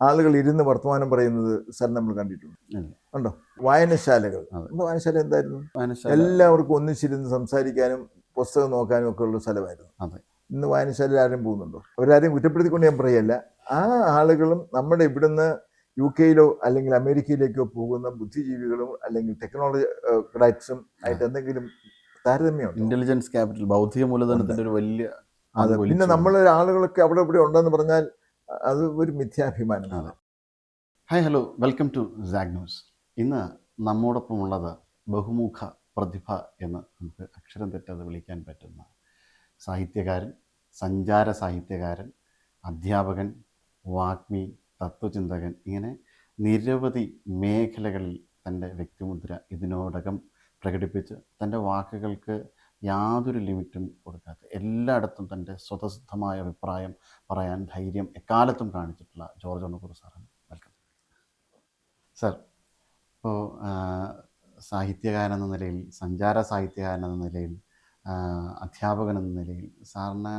ആളുകൾ ഇരുന്ന് വർത്തമാനം പറയുന്നത് സാർ നമ്മൾ കണ്ടിട്ടുണ്ട്. ഉണ്ടോ വായനശാലകൾ. വായനശാല എന്തായിരുന്നു? എല്ലാവർക്കും ഒന്നിച്ചിരുന്ന് സംസാരിക്കാനും പുസ്തകം നോക്കാനും ഒക്കെ ഉള്ള സ്ഥലമായിരുന്നു. ഇന്ന് വായനശാലയിൽ ആരും പോകുന്നുണ്ടോ? അവരാരെയും കുറ്റപ്പെടുത്തിക്കൊണ്ട് ഞാൻ പറയല്ല ആ ആളുകളും നമ്മുടെ ഇവിടുന്ന് യു കെയിലോ അല്ലെങ്കിൽ അമേരിക്കയിലേക്കോ പോകുന്ന ബുദ്ധിജീവികളും അല്ലെങ്കിൽ ടെക്നോളജി ക്രാറ്റ്സും ആയിട്ട് എന്തെങ്കിലും താരതമ്യം ഇന്റലിജൻസ് ക്യാപിറ്റൽ ബൗദ്ധിക മൂലധനത്തിന്റെ ഒരു വലിയ പിന്നെ നമ്മൾ ആളുകളൊക്കെ അവിടെ ഇവിടെ ഉണ്ടെന്ന് പറഞ്ഞാൽ അത് ഒരു മിഥ്യാഭിമാനമാണ്. Hi hello welcome to Saag news ഇന്ന് നമ്മോടൊപ്പമുള്ളത് ബഹുമുഖ പ്രതിഭ എന്ന് നമുക്ക് അക്ഷരം തെറ്റാതെ വിളിക്കാൻ പറ്റുന്ന സാഹിത്യകാരൻ സഞ്ചാര സാഹിത്യകാരൻ അധ്യാപകൻ വാഗ്മി തത്വചിന്തകൻ ഇങ്ങനെ നിരവധി മേഖലകളിൽ തന്റെ വ്യക്തിമുദ്ര ഇതിനോടകം പ്രകടിപ്പിച്ച് തന്റെ വാക്കുകൾക്ക് യാതൊരു ലിമിറ്റും കൊടുക്കാത്ത എല്ലായിടത്തും തന്റെ സ്വതസിദ്ധമായ അഭിപ്രായം പറയാൻ ധൈര്യം എക്കാലത്തും കാണിച്ചിട്ടുള്ള ജോർജ് ഒണ്ണക്കുറു സാറാണ്. വെൽക്കം. സാർ ഇപ്പോൾ സാഹിത്യകാരൻ എന്ന നിലയിൽ സഞ്ചാര സാഹിത്യകാരൻ എന്ന നിലയിൽ അധ്യാപകൻ എന്ന നിലയിൽ സാറിന്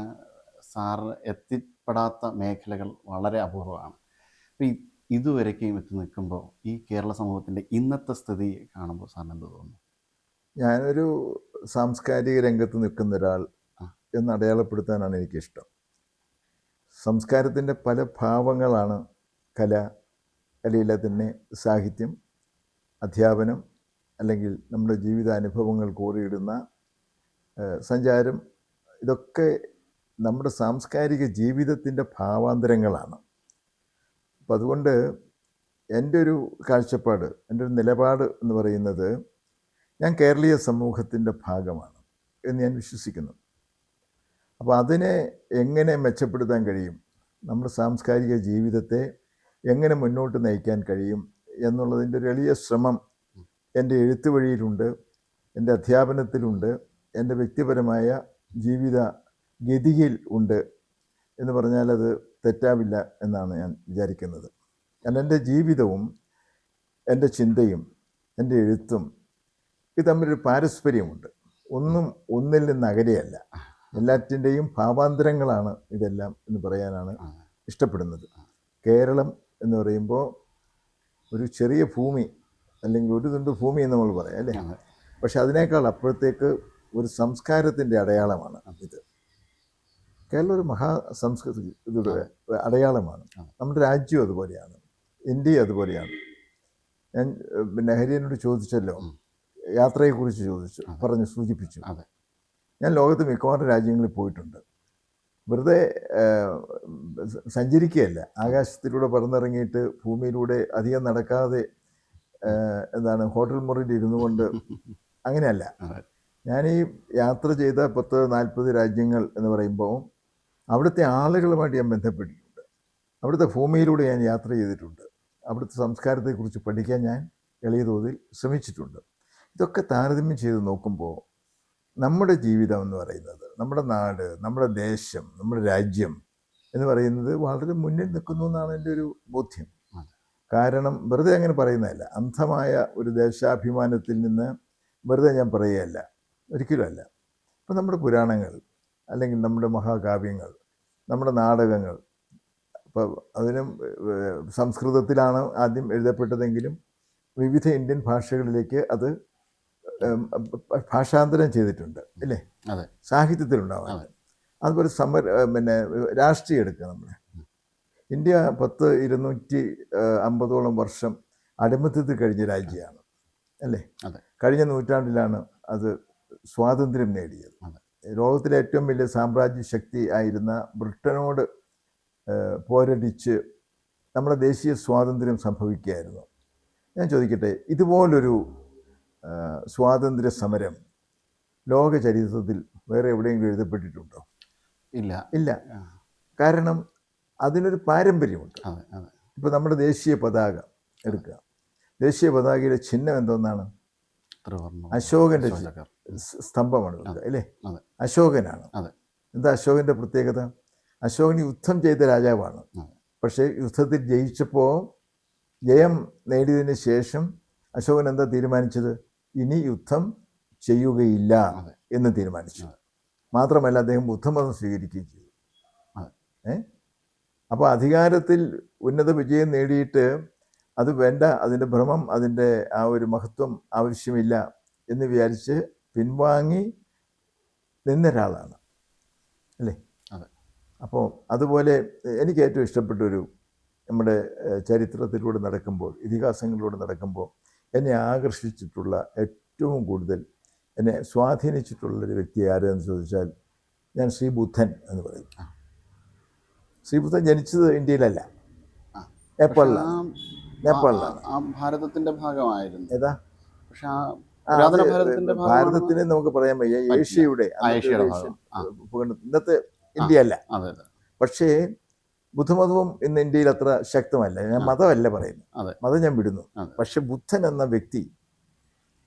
സാർ എത്തിപ്പെടാത്ത മേഖലകൾ വളരെ അപൂർവമാണ്. അപ്പോൾ ഈ ഇതുവരേക്കും എത്തി നിൽക്കുമ്പോൾ ഈ കേരള സമൂഹത്തിന്റെ ഇന്നത്തെ സ്ഥിതി കാണുമ്പോൾ സാറിന് എന്ത് തോന്നുന്നു? ഞാനൊരു സാംസ്കാരിക രംഗത്ത് നിൽക്കുന്ന ഒരാൾ. എന്ന് അടയാളപ്പെടുത്താനാണ് എനിക്കിഷ്ടം. സംസ്കാരത്തിന്റെ പല ഭാവങ്ങളാണ് കല അല്ലെങ്കിൽ തന്നെ സാഹിത്യം അധ്യാപനം അല്ലെങ്കിൽ നമ്മുടെ ജീവിതാനുഭവങ്ങൾ കോറിയിടുന്ന സഞ്ചാരം. ഇതൊക്കെ നമ്മുടെ സാംസ്കാരിക ജീവിതത്തിന്റെ ഭാവാന്തരങ്ങളാണ്. അപ്പം അതുകൊണ്ട് എന്റെ ഒരു കാഴ്ചപ്പാട് എന്റെ ഒരു നിലപാട് എന്ന് പറയുന്നത് ഞാൻ കേരളീയ സമൂഹത്തിന്റെ ഭാഗമാണ് എന്ന് ഞാൻ വിശ്വസിക്കുന്നു. അപ്പോൾ അതിനെ എങ്ങനെ മെച്ചപ്പെടുത്താൻ കഴിയും? നമ്മുടെ സാംസ്കാരിക ജീവിതത്തെ എങ്ങനെ മുന്നോട്ട് നയിക്കാൻ കഴിയും? എന്നുള്ളതിന്റെ ഒരു എളിയ ശ്രമം എന്റെ എഴുത്ത് വഴിയിലുണ്ട് എന്റെ അധ്യാപനത്തിലുണ്ട് എന്റെ വ്യക്തിപരമായ ജീവിത ഗതിയിൽ ഉണ്ട് എന്ന് പറഞ്ഞാൽ അത് തെറ്റാവില്ല എന്നാണ് ഞാൻ വിചാരിക്കുന്നത്. കാരണം എന്റെ ജീവിതവും എന്റെ ചിന്തയും എന്റെ എഴുത്തും ഇത് തമ്മിലൊരു പാരസ്പര്യമുണ്ട്. ഒന്നും ഒന്നിൽ നിന്ന് അകലെയല്ല. എല്ലാറ്റിന്റെയും ഭാവാന്തരങ്ങളാണ് ഇതെല്ലാം എന്ന് പറയാനാണ്. ഇഷ്ടപ്പെടുന്നത്. കേരളം എന്ന് പറയുമ്പോൾ ഒരു ചെറിയ ഭൂമി അല്ലെങ്കിൽ ഒരു തുണ്ട് ഭൂമി എന്ന് നമ്മൾ പറയാം അല്ലേ? പക്ഷെ അതിനേക്കാൾ അപ്പോഴത്തേക്ക് ഒരു സംസ്കാരത്തിന്റെ അടയാളമാണ് ഇത്. കേരളം ഒരു മഹാ സംസ്കൃതി ഇതുടെ അടയാളമാണ്. നമ്മുടെ രാജ്യം അതുപോലെയാണ്. ഇന്ത്യ അതുപോലെയാണ്. ഞാൻ ഏഹ്, പിന്നെ ഹരിയനോട് ചോദിച്ചല്ലോ. യാത്രയെക്കുറിച്ച് ചോദിച്ചു. പറഞ്ഞു സൂചിപ്പിച്ചു. അതെ. ഞാൻ ലോകത്ത് മിക്കവാറും രാജ്യങ്ങളിൽ പോയിട്ടുണ്ട്. വെറുതെ സഞ്ചരിക്കുകയല്ല. ആകാശത്തിലൂടെ പറന്നിറങ്ങിയിട്ട് ഭൂമിയിലൂടെ അധികം നടക്കാതെ എന്താണ് ഹോട്ടൽ മുറിയിൽ ഇരുന്നു കൊണ്ട് അങ്ങനെയല്ല. ഞാനീ ഞാൻ ഈ യാത്ര ചെയ്ത പത്ത് നാൽപ്പത് രാജ്യങ്ങൾ എന്ന് പറയുമ്പോൾ അവിടുത്തെ ആളുകളുമായിട്ട് ഞാൻ ബന്ധപ്പെട്ടിട്ടുണ്ട്. അവിടുത്തെ ഭൂമിയിലൂടെ ഞാൻ യാത്ര ചെയ്തിട്ടുണ്ട്. അവിടുത്തെ സംസ്കാരത്തെക്കുറിച്ച് പഠിക്കാൻ ഞാൻ എളിയ തോതിൽ ശ്രമിച്ചിട്ടുണ്ട്. ഇതൊക്കെ താരതമ്യം ചെയ്ത് നോക്കുമ്പോൾ നമ്മുടെ ജീവിതം എന്ന് പറയുന്നത് നമ്മുടെ നാട് നമ്മുടെ ദേശം നമ്മുടെ രാജ്യം എന്ന് പറയുന്നത് വളരെ മുന്നിൽ നിൽക്കുന്നു എന്നാണ് എന്റെ ഒരു ബോധ്യം. കാരണം വെറുതെ അങ്ങനെ പറയുന്നതല്ല. അന്ധമായ ഒരു ദേശാഭിമാനത്തിൽ നിന്ന് വെറുതെ ഞാൻ പറയുകയല്ല. ഒരിക്കലുമല്ല ഇപ്പം നമ്മുടെ പുരാണങ്ങൾ അല്ലെങ്കിൽ നമ്മുടെ മഹാകാവ്യങ്ങൾ നമ്മുടെ നാടകങ്ങൾ ഇപ്പോൾ അതിനും സംസ്കൃതത്തിലാണ് ആദ്യം എഴുതപ്പെട്ടതെങ്കിലും വിവിധ ഇന്ത്യൻ ഭാഷകളിലേക്ക് അത് ഭാഷാന്തരം ചെയ്തിട്ടുണ്ട് അല്ലേ അതെ. സാഹിത്യത്തിലുണ്ടാവാൻ. അതുപോലെ സമര പിന്നെ രാഷ്ട്രീയം എടുക്കുക നമ്മൾ. ഇന്ത്യ പത്ത് ഇരുന്നൂറ്റി അമ്പതോളം വർഷം അടിമത്തത്തിൽ കഴിഞ്ഞ രാജ്യമാണ് അല്ലേ. കഴിഞ്ഞ നൂറ്റാണ്ടിലാണ് അത് സ്വാതന്ത്ര്യം നേടിയത്. ലോകത്തിലെ ഏറ്റവും വലിയ സാമ്രാജ്യ ശക്തി ആയിരുന്ന ബ്രിട്ടനോട് പോരടിച്ച് നമ്മുടെ ദേശീയ സ്വാതന്ത്ര്യം സംഭവിക്കുകയായിരുന്നു. ഞാൻ ചോദിക്കട്ടെ ഇതുപോലൊരു സ്വാതന്ത്ര്യ സമരം ലോക ചരിത്രത്തിൽ വേറെ എവിടെയെങ്കിലും എഴുതപ്പെട്ടിട്ടുണ്ടോ? ഇല്ല. ഇല്ല. കാരണം അതിനൊരു പാരമ്പര്യമുണ്ട്. ഇപ്പോൾ നമ്മുടെ ദേശീയ പതാക എടുക്കുക. ദേശീയ പതാകയുടെ ചിഹ്നം എന്തോന്നാണ്? അശോകന്റെ. സ്തംഭമാണ് അല്ലേ. അശോകനാണ്. എന്താ അശോകന്റെ പ്രത്യേകത? അശോകൻ യുദ്ധം ചെയ്ത രാജാവാണ്. പക്ഷേ യുദ്ധത്തിൽ ജയിച്ചപ്പോൾ ജയം നേടിയതിന് ശേഷം അശോകൻ എന്താ തീരുമാനിച്ചത്? ഇനി യുദ്ധം ചെയ്യുകയില്ല എന്ന് തീരുമാനിച്ചു. മാത്രമല്ല അദ്ദേഹം ബുദ്ധമതം സ്വീകരിക്കുകയും ചെയ്തു. ഏ? അപ്പോൾ അധികാരത്തിൽ ഉന്നത വിജയം നേടിയിട്ട് അത് വേണ്ട അതിന്റെ ഭ്രമം അതിന്റെ ആ ഒരു മഹത്വം ആവശ്യമില്ല എന്ന് വിചാരിച്ച് പിൻവാങ്ങി നിന്നൊരാളാണ്. അല്ലേ. അപ്പോൾ അതുപോലെ എനിക്ക് ഏറ്റവും ഇഷ്ടപ്പെട്ട ഒരു നമ്മുടെ ചരിത്രത്തിലൂടെ നടക്കുമ്പോൾ ഇതിഹാസങ്ങളിലൂടെ നടക്കുമ്പോൾ എന്നെ ആകർഷിച്ചിട്ടുള്ള ഏറ്റവും കൂടുതൽ എന്നെ സ്വാധീനിച്ചിട്ടുള്ളൊരു വ്യക്തി ആരെന്ന് ചോദിച്ചാൽ ഞാൻ ശ്രീ ബുദ്ധൻ എന്ന് പറയും. ശ്രീബുദ്ധൻ ശ്രീ ബുദ്ധൻ ജനിച്ചത് ഇന്ത്യയിലല്ല. നേപ്പാളിലാണ്. നേപ്പാളിലാണ്. ഭാരതത്തിന്റെ ഭാഗമായിരുന്നു. ഏതാ? പക്ഷെ ഭാരതത്തിന് നമുക്ക് പറയാൻ വയ്യ. ഏഷ്യയുടെ. ഇന്നത്തെ ഇന്ത്യയല്ല. അതെ അതെ. പക്ഷേ ബുദ്ധമതവും ഇന്ന് ഇന്ത്യയിൽ അത്ര ശക്തമല്ല. ഞാൻ. മതമല്ല പറയുന്നു മതം ഞാൻ വിടുന്നു. പക്ഷെ ബുദ്ധൻ എന്ന വ്യക്തി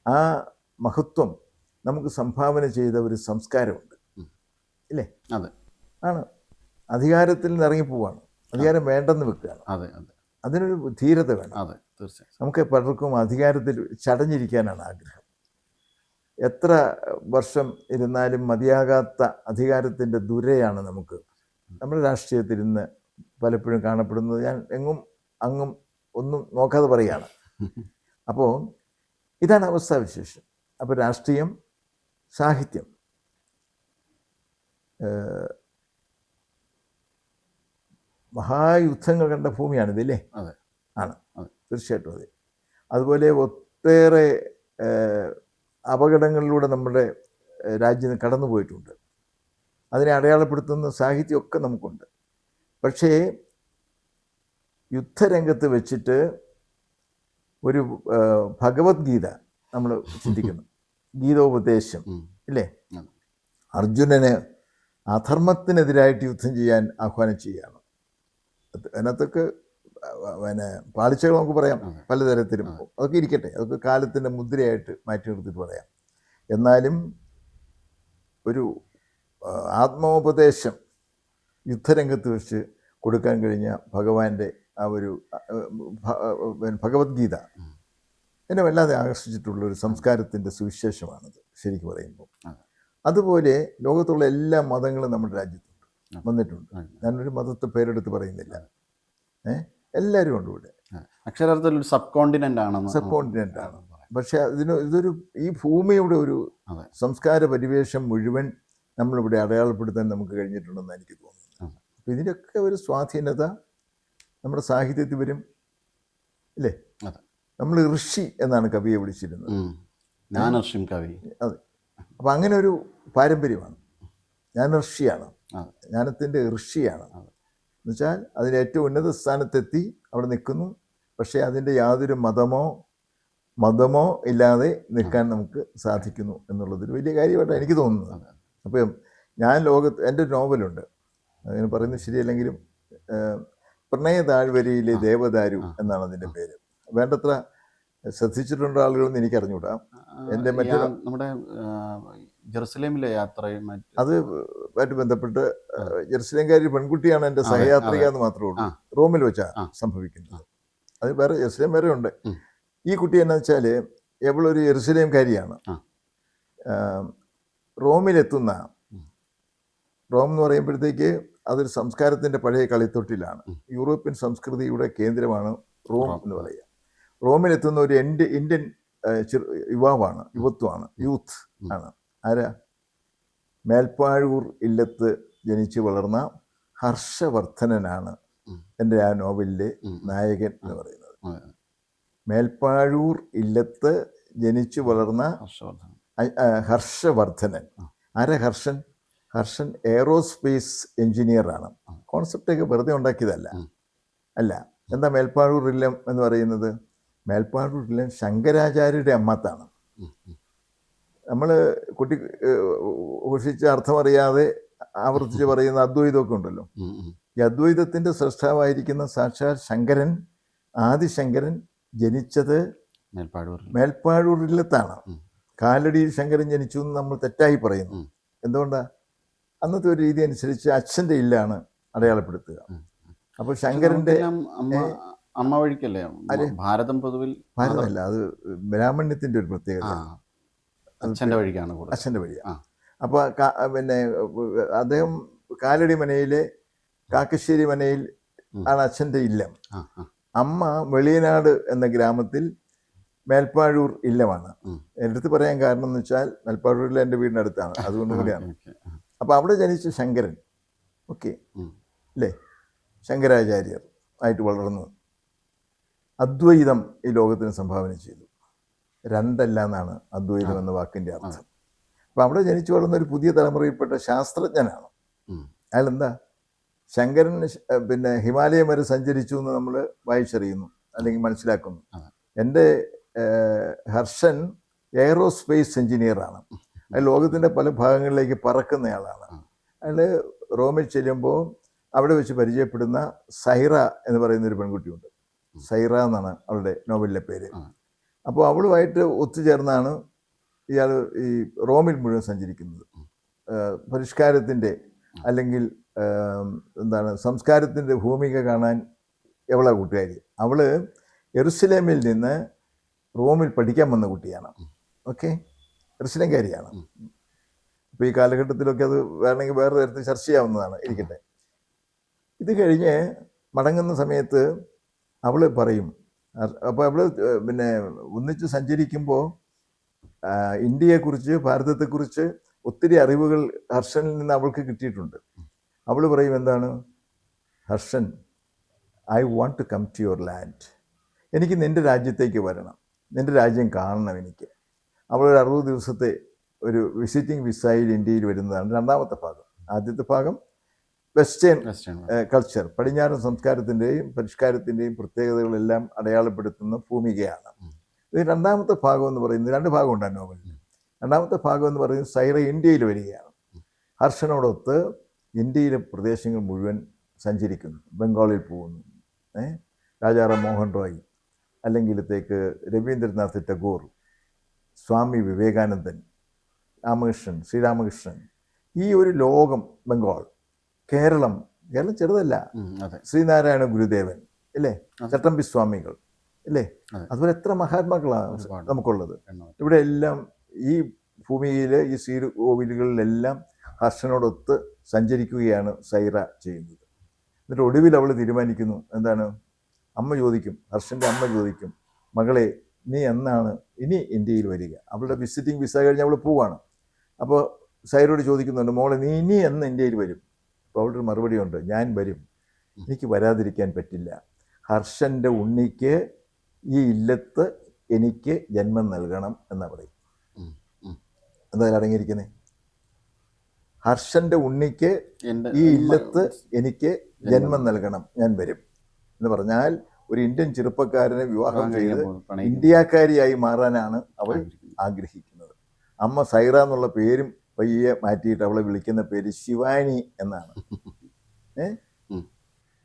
ആ മഹത്വം നമുക്ക് സംഭാവന ചെയ്ത ഒരു സംസ്കാരമുണ്ട്. ഇല്ലേ? അതെ. ആണ്. അധികാരത്തിൽ നിന്ന് ഇറങ്ങിപ്പോവാണ് അധികാരം വേണ്ടെന്ന് വെക്കുകയാണ്. അതെ അതെ. അതിനൊരു ധീരത വേണം. അതെ തീർച്ചയായും. നമുക്ക് പലർക്കും അധികാരത്തിൽ ചടഞ്ഞിരിക്കാനാണ് ആഗ്രഹം. എത്ര വർഷം ഇരുന്നാലും മതിയാകാത്ത അധികാരത്തിന്റെ ദുരയാണ് നമുക്ക് നമ്മുടെ രാഷ്ട്രീയത്തിൽ ഇന്ന് പലപ്പോഴും കാണപ്പെടുന്നത്. ഞാൻ എങ്ങും അങ്ങും ഒന്നും നോക്കാതെ പറയുകയാണ്. അപ്പോൾ ഇതാണ് അവസ്ഥാവിശേഷം അപ്പോൾ രാഷ്ട്രീയം സാഹിത്യം മഹായുദ്ധങ്ങൾ കണ്ട ഭൂമിയാണിതല്ലേ അതെ. ആണ്. തീർച്ചയായിട്ടും അതെ. അതുപോലെ ഒട്ടേറെ അപകടങ്ങളിലൂടെ നമ്മുടെ രാജ്യം കടന്നു പോയിട്ടുണ്ട് അതിനെ അടയാളപ്പെടുത്തുന്ന സാഹിത്യമൊക്കെ നമുക്കുണ്ട്. പക്ഷേ യുദ്ധരംഗത്ത് വെച്ചിട്ട് ഒരു ഭഗവത്ഗീത നമ്മൾ ചിന്തിക്കുന്നു. ഗീതോപദേശം അല്ലേ ഇല്ലേ? അർജുനന് അധർമ്മത്തിനെതിരായിട്ട് യുദ്ധം ചെയ്യാൻ ആഹ്വാനം ചെയ്യുകയാണ്. അത് അതിനകത്തൊക്കെ പിന്നെ പാളിച്ചകൾ നമുക്ക് പറയാം. പലതരത്തിലും. അതൊക്കെ ഇരിക്കട്ടെ. അതൊക്കെ കാലത്തിന്റെ മുദ്രയായിട്ട് മാറ്റി നിർത്തിയിട്ട് പറയാം. എന്നാലും ഒരു ആത്മോപദേശം യുദ്ധരംഗത്ത് വെച്ച് കൊടുക്കാൻ കഴിഞ്ഞ ഭഗവാന്റെ ആ ഒരു ഭഗവത്ഗീത. എന്നെ വല്ലാതെ ആകർഷിച്ചിട്ടുള്ള ഒരു സംസ്കാരത്തിന്റെ സുവിശേഷമാണത് ശരിക്കും പറയുമ്പോൾ. അതുപോലെ ലോകത്തുള്ള എല്ലാ മതങ്ങളും നമ്മുടെ രാജ്യത്തുണ്ട് വന്നിട്ടുണ്ട്. ഞാനൊരു മതത്തെ പേരെടുത്ത് പറയുന്നില്ല. ഏ? എല്ലാവരും ഉണ്ട് ഇവിടെ. അക്ഷരാർത്ഥത്തിൽ ഒരു സബ് കോണ്ടിനെന്റ് ആണെന്ന് സബ് കോണ്ടിനെന്റ് ആണ് പക്ഷേ ഇതിന് ഇതൊരു ഈ ഭൂമിയുടെ ഒരു സംസ്കാര പരിവേഷം മുഴുവൻ നമ്മളിവിടെ അടയാളപ്പെടുത്താൻ നമുക്ക് കഴിഞ്ഞിട്ടുണ്ടെന്ന് എനിക്ക് തോന്നുന്നു. അതെ. അപ്പം ഇതിന്റെയൊക്കെ ഒരു സ്വാധീനത നമ്മുടെ സാഹിത്യത്തിൽ വരും അല്ലേ. നമ്മൾ ഋഷി എന്നാണ് കവിയെ വിളിച്ചിരുന്നത് ഞാൻ ജ്ഞാനർഷിം കവി അതെ അപ്പം അങ്ങനെ ഒരു പാരമ്പര്യമാണ് ഞാൻ ഋഷിയാണ്. ജ്ഞാനത്തിന്റെ ഋഷിയാണ്. എന്നുവെച്ചാൽ അതിന്റെ ഏറ്റവും ഉന്നത സ്ഥാനത്തെത്തി അവിടെ നിൽക്കുന്നു പക്ഷേ അതിന്റെ യാതൊരു മതമോ മതമോ ഇല്ലാതെ നിൽക്കാൻ നമുക്ക് സാധിക്കുന്നു എന്നുള്ളതൊരു വലിയ കാര്യമായിട്ടാണ് എനിക്ക് തോന്നുന്നത്. അപ്പം ഞാൻ ലോകത്ത് എന്റെ ഒരു നോവലുണ്ട് അതിന് പറയുന്നത് ശരിയല്ലെങ്കിലും പ്രണയ താഴ്വരയിലെ ദേവദാരു എന്നാണ് അതിന്റെ പേര്. വേണ്ടത്ര ശ്രദ്ധിച്ചിട്ടുള്ള ആളുകളെന്ന് എനിക്കറിഞ്ഞൂടാ എന്റെ മറ്റൊരു- നമ്മുടെ ജെറുസലേമിലെ യാത്രയും അത് ആയിട്ട് ബന്ധപ്പെട്ട് ജെറുസലേംകാരി പെൺകുട്ടിയാണ് എന്റെ സഹയാത്രിക എന്ന് മാത്രമേ ഉള്ളൂ. റോമിൽ വെച്ചാണ്. സംഭവിക്കുന്നത്. അത് വേറെ ജെറുസലേം വേറെ ഉണ്ട്. ഈ കുട്ടി എന്നു വെച്ചാൽ എവളൊരു ജെറുസലേംകാരിയാണ്. റോമിലെത്തുന്ന റോം എന്ന് പറയുമ്പോഴത്തേക്ക് അതൊരു സംസ്കാരത്തിന്റെ പഴയ കളിത്തൊട്ടിലാണ്. യൂറോപ്യൻ സംസ്കൃതിയുടെ കേന്ദ്രമാണ് റോം. എന്ന് പറയുക. റോമിലെത്തുന്ന ഒരു എന്റെ ഇന്ത്യൻ യുവാവാണ് യുവത്വമാണ് യൂത്ത് ആണ്. ആരാ? മേൽപ്പാഴൂർ ഇല്ലത്ത് ജനിച്ചു വളർന്ന ഹർഷവർദ്ധനനാണ്. എന്റെ ആ നോവലിലെ നായകൻ എന്ന് പറയുന്നത്. മേൽപ്പാഴൂർ ഇല്ലത്ത് ജനിച്ചു വളർന്ന ഹർഷവർദ്ധനൻ. ആരാ ഹർഷൻ? ഹർഷൻ എയറോസ്പേസ് എഞ്ചിനീയറാണ് കോൺസെപ്റ്റ് കോൺസെപ്റ്റൊക്കെ വെറുതെ ഉണ്ടാക്കിയതല്ല. അല്ല എന്താ മേൽപ്പാഴൂർ ഇല്ലം എന്ന് പറയുന്നത്? മേൽപ്പാഴൂർ ഇല്ലം ശങ്കരാചാര്യരുടെ അമ്മത്താണ്. നമ്മൾ കുട്ടി ഘോഷിച്ച അർത്ഥമറിയാതെ ആവർത്തിച്ച് പറയുന്ന അദ്വൈതമൊക്കെ ഉണ്ടല്ലോ. ഈ അദ്വൈതത്തിന്റെ സൃഷ്ടാവായിരിക്കുന്ന സാക്ഷാൽ ശങ്കരൻ ആദിശങ്കരൻ ജനിച്ചത് മേൽപ്പാഴൂർ മേൽപ്പാഴൂരില്ലത്താണ് കാലടിയിൽ കാലടി ശങ്കരൻ ജനിച്ചു എന്ന് നമ്മൾ തെറ്റായി പറയുന്നു. ഉം. അന്നത്തെ ഒരു രീതി അനുസരിച്ച് അച്ഛന്റെ ഇല്ലാണ് അടയാളപ്പെടുത്തുക. അപ്പോൾ ശങ്കരന്റെ അമ്മ വഴിക്കല്ലേ? അല്ലെ? ഭാരതം പൊതുവിൽ ഭാരതമല്ല അത് ബ്രാഹ്മണ്യത്തിന്റെ ഒരു പ്രത്യേകത. അച്ഛന്റെ അച്ഛന്റെ വഴിക്കാണ് അച്ഛന്റെ വഴിയാണ് ആ. അപ്പോൾ പിന്നെ അദ്ദേഹം കാലടി മനയിലെ കാക്കശ്ശേരി മനയിൽ ആണ് അച്ഛന്റെ ഇല്ലം. അമ്മ വെളിയനാട് എന്ന ഗ്രാമത്തിൽ മേൽപ്പാഴൂർ ഇല്ലമാണ്. എന്റെ അടുത്ത് പറയാൻ കാരണം എന്ന് വെച്ചാൽ മേൽപ്പാഴൂരിൽ എന്റെ വീടിനടുത്താണ്. അതുകൊണ്ട് കൂടിയാണ് അപ്പോൾ അവിടെ ജനിച്ച ശങ്കരൻ. ഓക്കെ. അല്ലേ? ശങ്കരാചാര്യർ ആയിട്ട് വളർന്നു. അദ്വൈതം ഈ ലോകത്തിന് സംഭാവന ചെയ്തു. രണ്ടല്ല എന്നാണ് അദ്വൈതം എന്ന വാക്കിന്റെ അർത്ഥം. അപ്പം അവിടെ ജനിച്ചു വളർന്ന ഒരു പുതിയ തലമുറയിൽപ്പെട്ട ശാസ്ത്രജ്ഞനാണ്. അയാളെന്താ? ശങ്കരൻ പിന്നെ ഹിമാലയം വരെ സഞ്ചരിച്ചു എന്ന് നമ്മൾ വായിച്ചറിയുന്നു. അല്ലെങ്കിൽ മനസ്സിലാക്കുന്നു. എന്റെ ഹർഷൻ എയറോസ്പേസ് എഞ്ചിനീയറാണ് ലോകത്തിന്റെ പല ഭാഗങ്ങളിലേക്ക് പറക്കുന്നയാളാണ്. അയാൾ റോമിൽ ചെല്ലുമ്പോൾ അവിടെ വെച്ച് പരിചയപ്പെടുന്ന സൈറ എന്ന് പറയുന്ന ഒരു പെൺകുട്ടിയുണ്ട് സൈറ എന്നാണ് അവളുടെ നോവലിലെ പേര്. അപ്പോൾ അവളുമായിട്ട് ഒത്തുചേർന്നാണ് ഇയാൾ ഈ റോമിൽ മുഴുവൻ സഞ്ചരിക്കുന്നത്. പരിഷ്കാരത്തിന്റെ അല്ലെങ്കിൽ എന്താണ് സംസ്കാരത്തിന്റെ ഭൂമിക കാണാൻ എവളാ കൂട്ടുകാരി? അവൾ എറുസലേമിൽ നിന്ന് റോമിൽ പഠിക്കാൻ വന്ന കുട്ടിയാണ്. ഓക്കെ? എറുസലേംകാരിയാണ് ഇപ്പോൾ അപ്പോൾ ഈ കാലഘട്ടത്തിലൊക്കെ അത് വേണമെങ്കിൽ വേറെ തരത്തിൽ ചർച്ച ചെയ്യാവുന്നതാണ് ഇരിക്കട്ടെ. ഇത് കഴിഞ്ഞ് മടങ്ങുന്ന സമയത്ത് അവൾ പറയും അപ്പോൾ അവൾ പിന്നെ ഒന്നിച്ച് സഞ്ചരിക്കുമ്പോൾ ഇന്ത്യയെക്കുറിച്ച് ഭാരതത്തെക്കുറിച്ച് ഒത്തിരി അറിവുകൾ ഹർഷനിൽ നിന്ന് അവൾക്ക് കിട്ടിയിട്ടുണ്ട്. അവൾ പറയും എന്താണ്? Harshan I want to come to your land. എനിക്ക് നിന്റെ രാജ്യത്തേക്ക് വരണം. നിന്റെ രാജ്യം കാണണം എനിക്ക്. അവളൊരു അറുപത് ദിവസത്തെ ഒരു വിസിറ്റിംഗ് വിസയിൽ ഇന്ത്യയിൽ വരുന്നതാണ് രണ്ടാമത്തെ ഭാഗം. ആദ്യത്തെ ഭാഗം വെസ്റ്റേൺ കൾച്ചർ പടിഞ്ഞാറൻ സംസ്കാരത്തിന്റെയും പരിഷ്കാരത്തിന്റെയും പ്രത്യേകതകളെല്ലാം അടയാളപ്പെടുത്തുന്ന ഭൂമികയാണ്. ഇത് രണ്ടാമത്തെ ഭാഗം എന്ന് പറയുന്നത് രണ്ട് ഭാഗമുണ്ട് ആ നോവലിൽ രണ്ടാമത്തെ ഭാഗം എന്ന് പറയുന്നത് സൈറ ഇന്ത്യയിൽ വരികയാണ്. ഹർഷനോടൊത്ത് ഇന്ത്യയിലെ പ്രദേശങ്ങൾ മുഴുവൻ സഞ്ചരിക്കുന്നു. ബംഗാളിൽ പോകുന്നു. രാജാറാം മോഹൻ റോയ് അല്ലെങ്കിൽ അല്ലെങ്കിലത്തേക്ക് രവീന്ദ്രനാഥ് ടാഗോർ സ്വാമി വിവേകാനന്ദൻ രാമകൃഷ്ണൻ ശ്രീരാമകൃഷ്ണൻ ഈ ഒരു ലോകം ബംഗാൾ കേരളം കേരളം ചെറുതല്ല. ശ്രീനാരായണ ഗുരുദേവൻ അല്ലേ. ചട്ടമ്പി സ്വാമികൾ അല്ലേ അതുപോലെ എത്ര മഹാത്മാക്കളാണ്. നമുക്കുള്ളത്. ഇവിടെ എല്ലാം ഈ ഭൂമിയിൽ ഈ സീരു കോവിലുകളിലെല്ലാം ഹർഷനോടൊത്ത് സഞ്ചരിക്കുകയാണ് സൈറ ചെയ്യുന്നത്. എന്നിട്ട് ഒടുവിൽ അവൾ തീരുമാനിക്കുന്നു. എന്താണ്? അമ്മ ചോദിക്കും. ഹർഷന്റെ അമ്മ ചോദിക്കും. മകളെ നീ എന്നാണ്? ഇനി ഇന്ത്യയിൽ വരിക. അവളുടെ വിസിറ്റിംഗ് വിസ കഴിഞ്ഞ് അവൾ പോവാണ്. അപ്പോൾ സൈറോട് ചോദിക്കുന്നുണ്ട് മോളെ നീ ഇനി എന്ന് ഇന്ത്യയിൽ വരും? അപ്പോൾ അവളുടെ ഒരു മറുപടി ഉണ്ട് ഞാൻ വരും. എനിക്ക് വരാതിരിക്കാൻ പറ്റില്ല. ഹർഷന്റെ ഉണ്ണിക്ക് ഈ ഇല്ലത്ത് എനിക്ക് ജന്മം നൽകണം എന്നാ പറയും. എന്തായാലും അടങ്ങിയിരിക്കുന്നേ? ഹർഷന്റെ ഉണ്ണിക്ക് ഈ ഇല്ലത്ത് എനിക്ക് ജന്മം നൽകണം. ഞാൻ വരും. എന്ന് പറഞ്ഞാൽ ഒരു ഇന്ത്യൻ ചെറുപ്പക്കാരനെ വിവാഹം ചെയ്ത് ഇന്ത്യക്കാരിയായി മാറാനാണ് അവൾ ആഗ്രഹിക്കുന്നത്. അമ്മ സൈറ എന്നുള്ള പേരും പയ്യെ മാറ്റിയിട്ട് അവളെ വിളിക്കുന്ന പേര് ശിവാനി എന്നാണ്. ഏ?